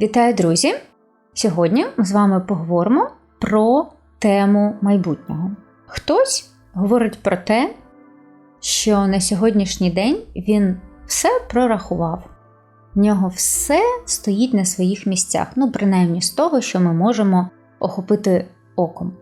Вітаю, друзі! Сьогодні ми з вами поговоримо про тему майбутнього. Хтось говорить про те, що на сьогоднішній день він все прорахував, в нього все стоїть на своїх місцях, ну, принаймні з того, що ми можемо охопити оком,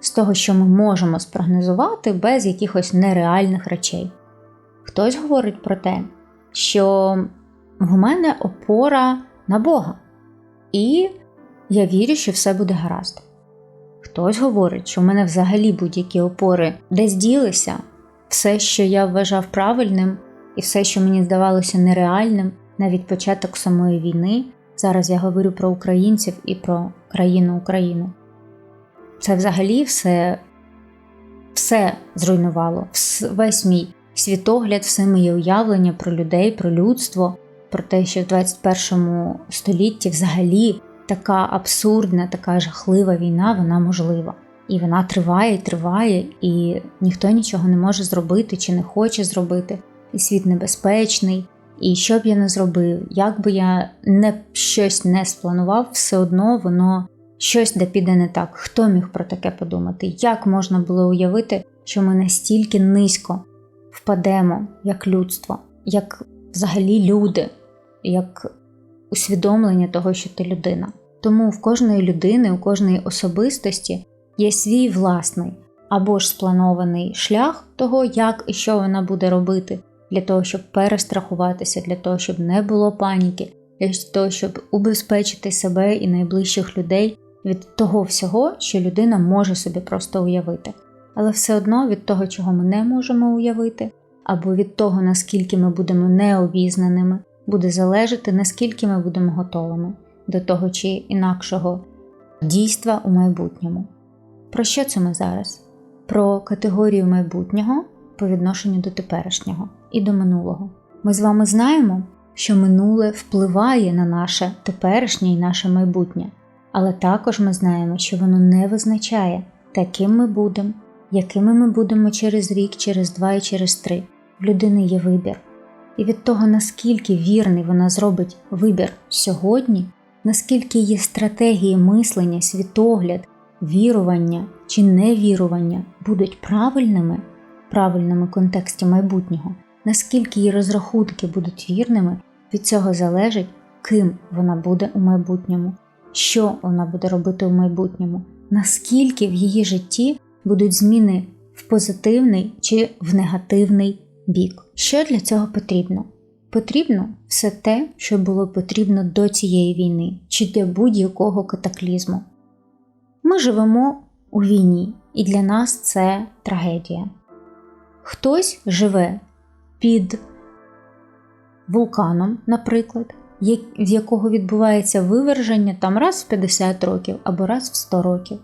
з того, що ми можемо спрогнозувати без якихось нереальних речей. Хтось говорить про те, що в мене опора на Бога. І я вірю, що все буде гаразд. Хтось говорить, що в мене взагалі будь-які опори десь ділися, все, що я вважав правильним, і все, що мені здавалося нереальним, навіть початок самої війни. Зараз я говорю про українців і про країну Україну. Це взагалі все все зруйнувало, весь мій світогляд, все моє уявлення про людей, про людство про те, що в 21 столітті взагалі така абсурдна, така жахлива війна, вона можлива. І вона триває і триває, і ніхто нічого не може зробити чи не хоче зробити. І світ небезпечний. І що б я не зробив, як би я не щось не спланував, все одно воно щось де піде не так. Хто міг про таке подумати? Як можна було уявити, що ми настільки низько впадемо як людство, як взагалі люди, як усвідомлення того, що ти людина. Тому в кожної людини, у кожної особистості є свій власний або ж спланований шлях того, як і що вона буде робити, для того, щоб перестрахуватися, для того, щоб не було паніки, для того, щоб убезпечити себе і найближчих людей від того всього, що людина може собі просто уявити. Але все одно від того, чого ми не можемо уявити, або від того, наскільки ми будемо необізнаними, буде залежати, наскільки ми будемо готовими до того чи інакшого дійства у майбутньому. Про що це ми зараз? Про категорію майбутнього по відношенню до теперішнього і до минулого. Ми з вами знаємо, що минуле впливає на наше теперішнє і наше майбутнє, але також ми знаємо, що воно не визначає, таким ми будемо, якими ми будемо через рік, через два і через три. В людини є вибір. І від того, наскільки вірний вона зробить вибір сьогодні, наскільки її стратегії мислення, світогляд, вірування чи невірування будуть правильними, правильними в контексті майбутнього, наскільки її розрахунки будуть вірними, від цього залежить, ким вона буде у майбутньому, що вона буде робити у майбутньому, наскільки в її житті будуть зміни в позитивний чи в негативний бік. Що для цього потрібно? Потрібно все те, що було потрібно до цієї війни чи для будь-якого катаклізму. Ми живемо у війні, і для нас це трагедія. Хтось живе під вулканом, наприклад, в якого відбувається виверження там раз в 50 років або раз в 100 років.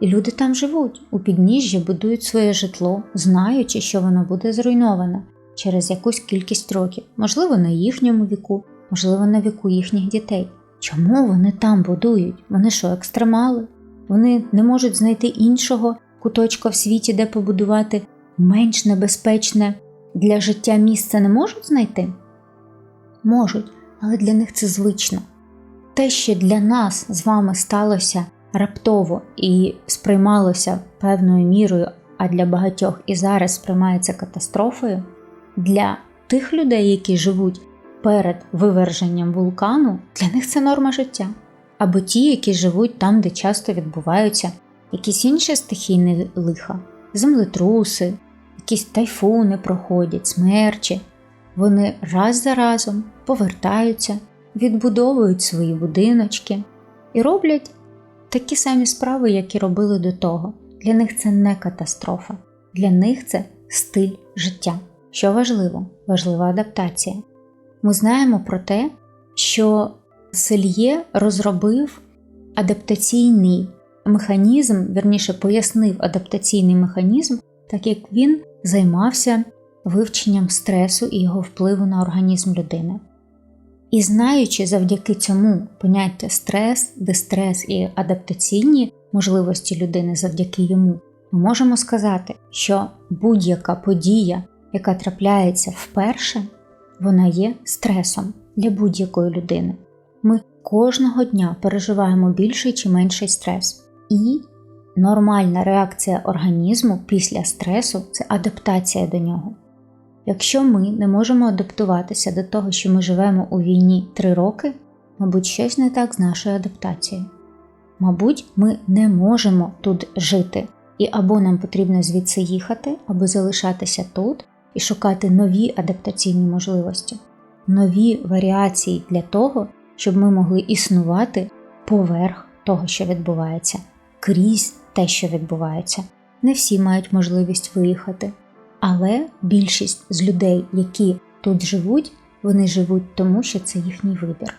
І люди там живуть, у підніжжі будують своє житло, знаючи, що воно буде зруйноване через якусь кількість років, можливо, на їхньому віку, можливо, на віку їхніх дітей. Чому вони там будують? Вони що, екстремали? Вони не можуть знайти іншого куточка в світі, де побудувати менш небезпечне для життя місце не можуть знайти? Можуть, але для них це звично. Те, що для нас з вами сталося раптово і сприймалося певною мірою, а для багатьох і зараз сприймається катастрофою, для тих людей, які живуть перед виверженням вулкану, для них це норма життя. Або ті, які живуть там, де часто відбуваються якісь інші стихійні лиха, землетруси, якісь тайфуни проходять, смерчі. Вони раз за разом повертаються, відбудовують свої будиночки і роблять такі самі справи, як і робили до того. Для них це не катастрофа, для них це стиль життя. Що важливо, важлива адаптація. Ми знаємо про те, що Сельє розробив адаптаційний механізм, верніше пояснив адаптаційний механізм, так як він займався вивченням стресу і його впливу на організм людини. І знаючи завдяки цьому поняття стрес, дистрес і адаптаційні можливості людини завдяки йому, ми можемо сказати, що будь-яка подія, яка трапляється вперше, вона є стресом для будь-якої людини. Ми кожного дня переживаємо більший чи менший стрес. І нормальна реакція організму після стресу це адаптація до нього. Якщо ми не можемо адаптуватися до того, що ми живемо у війні 3 роки, мабуть, щось не так з нашою адаптацією. Мабуть, ми не можемо тут жити, і або нам потрібно звідси їхати, або залишатися тут і шукати нові адаптаційні можливості, нові варіації для того, щоб ми могли існувати поверх того, що відбувається, крізь те, що відбувається. Не всі мають можливість виїхати, але більшість з людей, які тут живуть, вони живуть тому, що це їхній вибір.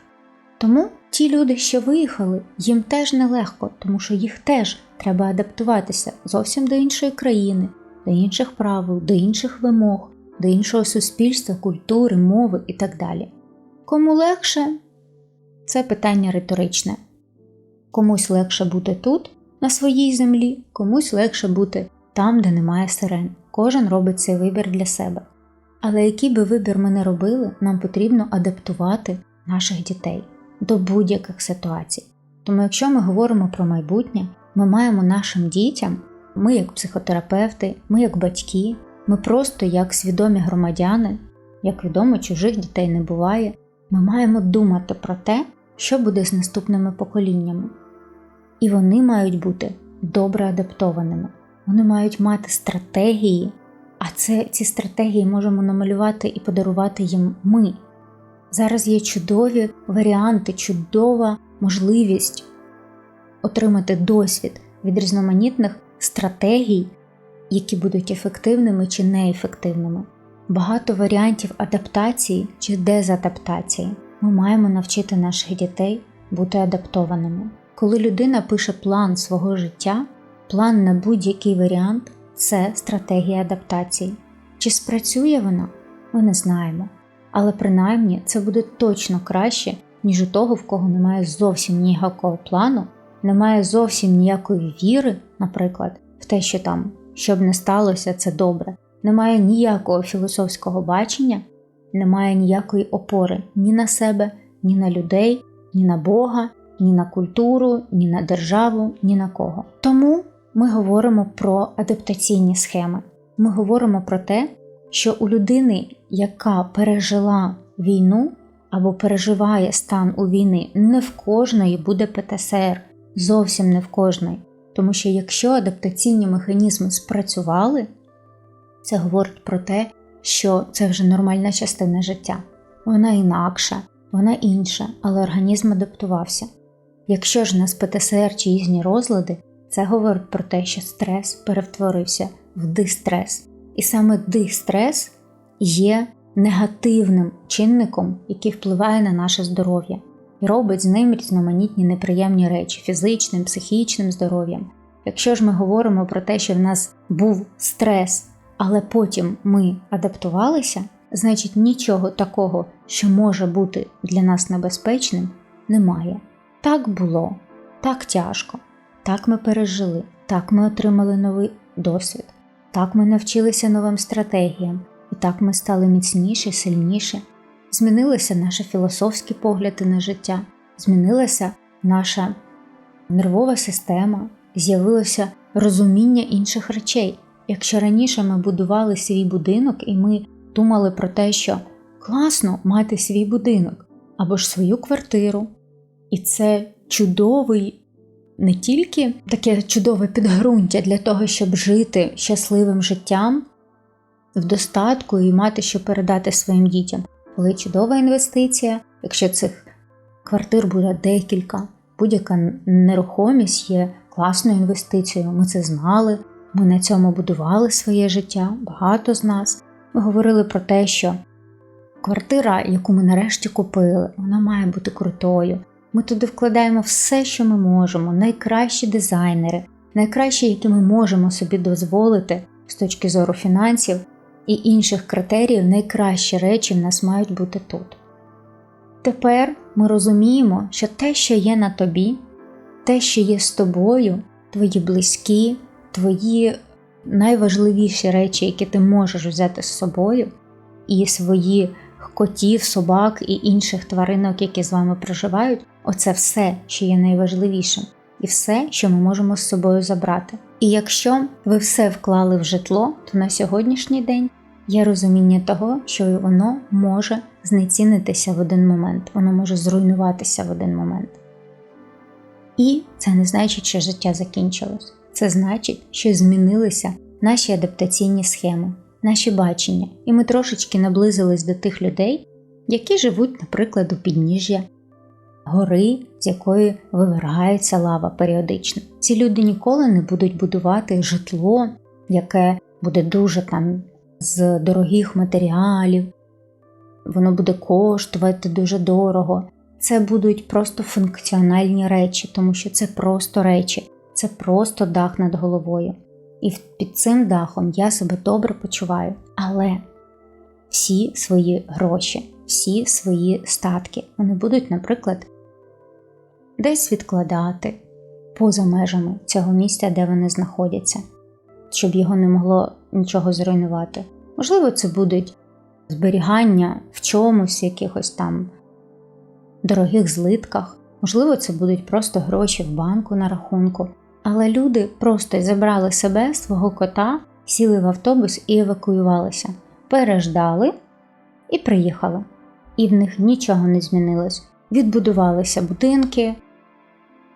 Тому ті люди, що виїхали, їм теж нелегко, тому що їх теж треба адаптуватися зовсім до іншої країни, до інших правил, до інших вимог, до іншого суспільства, культури, мови і так далі. Кому легше це питання риторичне. Комусь легше бути тут, на своїй землі, комусь легше бути там, де немає сирен. Кожен робить цей вибір для себе. Але який би вибір ми не робили, нам потрібно адаптувати наших дітей до будь-яких ситуацій. Тому, якщо ми говоримо про майбутнє, ми маємо нашим дітям, ми як психотерапевти, ми як батьки, ми просто як свідомі громадяни, як відомо, чужих дітей не буває, ми маємо думати про те, що буде з наступними поколіннями. І вони мають бути добре адаптованими, вони мають мати стратегії, а це, ці стратегії можемо намалювати і подарувати їм ми. Зараз є чудові варіанти, чудова можливість отримати досвід від різноманітних стратегій, які будуть ефективними чи неефективними. Багато варіантів адаптації чи дезадаптації. Ми маємо навчити наших дітей бути адаптованими. Коли людина пише план свого життя, план на будь-який варіант це стратегія адаптації. Чи спрацює вона, ми не знаємо. Але принаймні це буде точно краще, ніж у того, в кого немає зовсім ніякого плану, немає зовсім ніякої віри, наприклад, в те, що там, щоб не сталося, це добре, немає ніякого філософського бачення, немає ніякої опори ні на себе, ні на людей, ні на Бога, ні на культуру, ні на державу, ні на кого. Тому ми говоримо про адаптаційні схеми. Ми говоримо про те, що у людини, яка пережила війну або переживає стан у війни, не в кожної буде ПТСР, зовсім не в кожної. Тому що якщо адаптаційні механізми спрацювали, це говорить про те, що це вже нормальна частина життя. Вона інакша, вона інша, але організм адаптувався. Якщо ж нас ПТСР чи різні розлади, це говорить про те, що стрес перетворився в дистрес. І саме дистрес є негативним чинником, який впливає на наше здоров'я, і робить з ним різноманітні неприємні речі фізичним, психічним здоров'ям. Якщо ж ми говоримо про те, що в нас був стрес, але потім ми адаптувалися, значить нічого такого, що може бути для нас небезпечним, немає. Так було, так тяжко, так ми пережили, так ми отримали новий досвід, так ми навчилися новим стратегіям, і так ми стали міцніші, сильніші. Змінилися наші філософські погляди на життя, змінилася наша нервова система, з'явилося розуміння інших речей. Якщо раніше ми будували свій будинок і ми думали про те, що класно мати свій будинок або ж свою квартиру, і це чудовий, не тільки таке чудове підґрунтя для того, щоб жити щасливим життям в достатку і мати що передати своїм дітям, але чудова інвестиція, якщо цих квартир буде декілька, будь-яка нерухомість є класною інвестицією. Ми це знали, ми на цьому будували своє життя, багато з нас. Ми говорили про те, що квартира, яку ми нарешті купили, вона має бути крутою. Ми туди вкладаємо все, що ми можемо, найкращі дизайнери, найкращі, які ми можемо собі дозволити з точки зору фінансів і інших критеріїв, найкращі речі в нас мають бути тут. Тепер ми розуміємо, що те, що є на тобі, те, що є з тобою, твої близькі, твої найважливіші речі, які ти можеш взяти з собою, і свої котів, собак і інших тваринок, які з вами проживають, оце все, що є найважливішим, і все, що ми можемо з собою забрати. І якщо ви все вклали в житло, то на сьогоднішній день є розуміння того, що воно може знецінитися в один момент, воно може зруйнуватися в один момент. І це не значить, що життя закінчилось. Це значить, що змінилися наші адаптаційні схеми, наші бачення, і ми трошечки наблизились до тих людей, які живуть, наприклад, у підніжжя гори, з якої вивергаються лава періодично. Ці люди ніколи не будуть будувати житло, яке буде дуже там з дорогих матеріалів, воно буде коштувати дуже дорого. Це будуть просто функціональні речі, тому що це просто речі, це просто дах над головою. І під цим дахом я себе добре почуваю. Але всі свої гроші, всі свої статки, вони будуть, наприклад, десь відкладати поза межами цього місця, де вони знаходяться, щоб його не могло нічого зруйнувати. Можливо, це будуть зберігання в чомусь, якихось там дорогих злитках, можливо, це будуть просто гроші в банку на рахунку. Але люди просто забрали себе, свого кота, сіли в автобус і евакуювалися, переждали і приїхали. І в них нічого не змінилось. Відбудувалися будинки,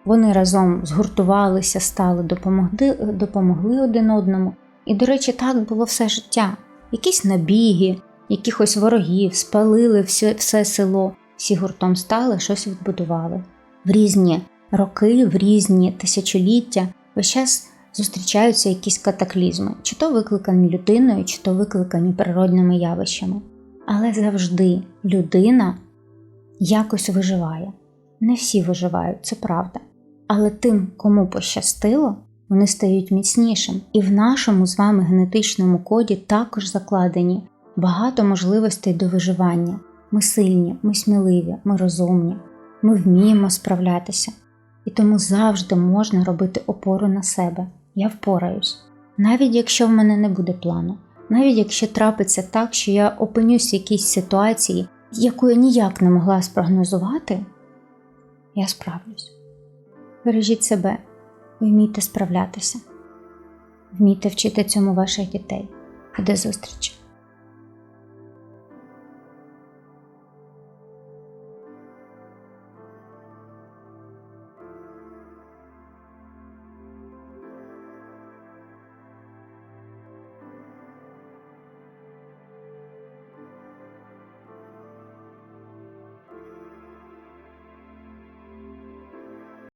вони разом згуртувалися, стали, допомогли, допомогли один одному. І, до речі, так було все життя. Якісь набіги, якихось ворогів, спалили все, все село, всі гуртом стали, щось відбудували. В різні роки, в різні тисячоліття весь час зустрічаються якісь катаклізми, чи то викликані людиною, чи то викликані природними явищами. Але завжди людина якось виживає. Не всі виживають, це правда. Але тим, кому пощастило, вони стають міцнішим. І в нашому з вами генетичному коді також закладені багато можливостей до виживання. Ми сильні, ми сміливі, ми розумні, ми вміємо справлятися. І тому завжди можна робити опору на себе. Я впораюсь. Навіть якщо в мене не буде плану, навіть якщо трапиться так, що я опинюсь в якійсь ситуації, яку я ніяк не могла спрогнозувати, я справлюсь. Бережіть себе, вмійте справлятися, вмійте вчити цьому ваших дітей. До зустрічі!